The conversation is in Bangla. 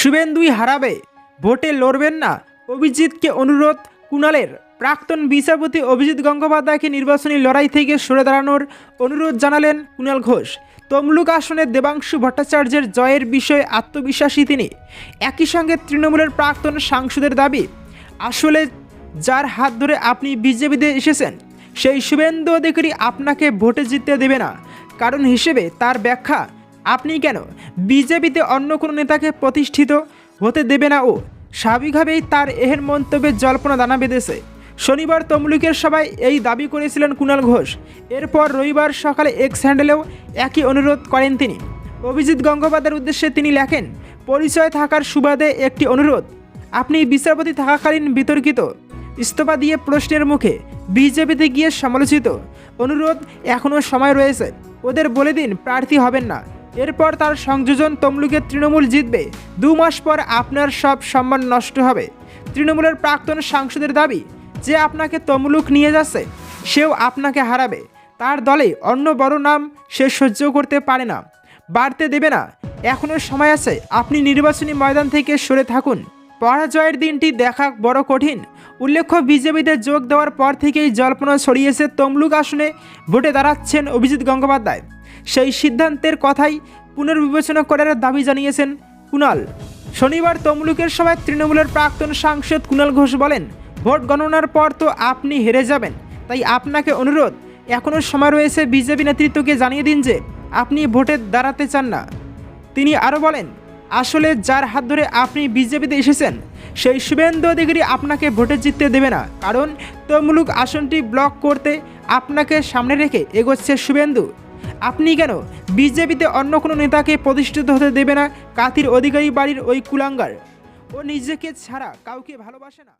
শুভেন্দুই হারাবে, ভোটে লড়বেন না। অভিজিৎকে অনুরোধ, কুণালের। প্রাক্তন বিচারপতি অভিজিৎ গঙ্গোপাধ্যায়কে নির্বাচনী লড়াই থেকে সরে দাঁড়ানোর অনুরোধ জানালেন কুণাল ঘোষ। তমলুক আসনে দেবাংশু ভট্টাচার্যের জয়ের বিষয়ে আত্মবিশ্বাসী তিনি। একই সঙ্গে তৃণমূলের প্রাক্তন সাংসদের দাবি, আসলে যার হাত ধরে আপনি বিজেপিতে এসেছেন, সেই শুভেন্দু অধিকারী আপনাকে ভোটে জিততে দেবে না। কারণ হিসেবে তার ব্যাখ্যা আপনি কেন? বিজেপিতে অন্য কোনো নেতাকে প্রতিষ্ঠিত হতে দেবে না ও। স্বাভাবিকভাবেই তার এহেন মন্তব্যে জল্পনা দানা বেঁধেছে। শনিবার তমলুকের সভায় এই দাবি করেছিলেন কুণাল ঘোষ। এরপর রবিবার সকালে এক্স হ্যান্ডেলেও একই অনুরোধ করেন তিনি। অভিজিৎ গঙ্গোপাধ্যায়ের উদ্দেশ্যে তিনি লেখেন, পরিচয় থাকার সুবাদে একটি অনুরোধ। আপনি বিচারপতি থাকাকালীন বিতর্কিত, ইস্তফা দিয়ে প্রশ্নের মুখে বিজেপিতে গিয়ে সমালোচিত। অনুরোধ এখনও সময় রয়েছে। ওদের বলে দিন, প্রার্থী হবেন না। এরপর তার সংযোজন তমলুকে তৃণমূল জিতবে। দু মাস পর আপনার সব সম্মান নষ্ট হবে। তৃণমূলের প্রাক্তন সাংসদের দাবি, যে আপনাকে তমলুক নিয়ে যাচ্ছে, সেও আপনাকে হারাবে। তার দলে অন্য বড় নাম সে সহ্য করতে পারে না। বাড়তে দেবে না। এখনও সময় আছে, আপনি নির্বাচনী ময়দান থেকে সরে থাকুন। পরাজয়ের দিনটি দেখা বড় কঠিন। উল্লেখ্য, বিজেপিতে যোগ দেওয়ার পর থেকেই জল্পনা ছড়িয়েছে তমলুক আসনে। ভোটে দাঁড়াচ্ছেন অভিজিৎ গঙ্গোপাধ্যায়। সেই সিদ্ধান্তের কথাই পুনর্বিবেচনা করার দাবি জানিয়েছেন কুণাল। শনিবার তমলুকের সভায় তৃণমূলের প্রাক্তন সাংসদ কুণাল ঘোষ বলেন, ভোট গণনার পর তো আপনি হেরে যাবেন। তাই আপনাকে অনুরোধ এখনও সময় রয়েছে বিজেপি নেতৃত্বকে জানিয়ে দিন যে আপনি ভোটে দাঁড়াতে চান না। তিনি আরও বলেন, আসলে যার হাত ধরে আপনি বিজেপিতে এসেছেন, সেই শুভেন্দু অধিকারী আপনাকে ভোটে জিততে দেবে না। কারণ তমলুক আসনটি ব্লক করতে আপনাকে সামনে রেখে এগোচ্ছে শুভেন্দু। আপনি কেন? বিজেপিতে অন্য কোনো নেতাকে প্রতিষ্ঠিত হতে দেবে না? কাতির অধিকারী বাড়ির ওই কুলাঙ্গার। ও নিজেকে ছাড়া, কাউকে ভালোবাসে না।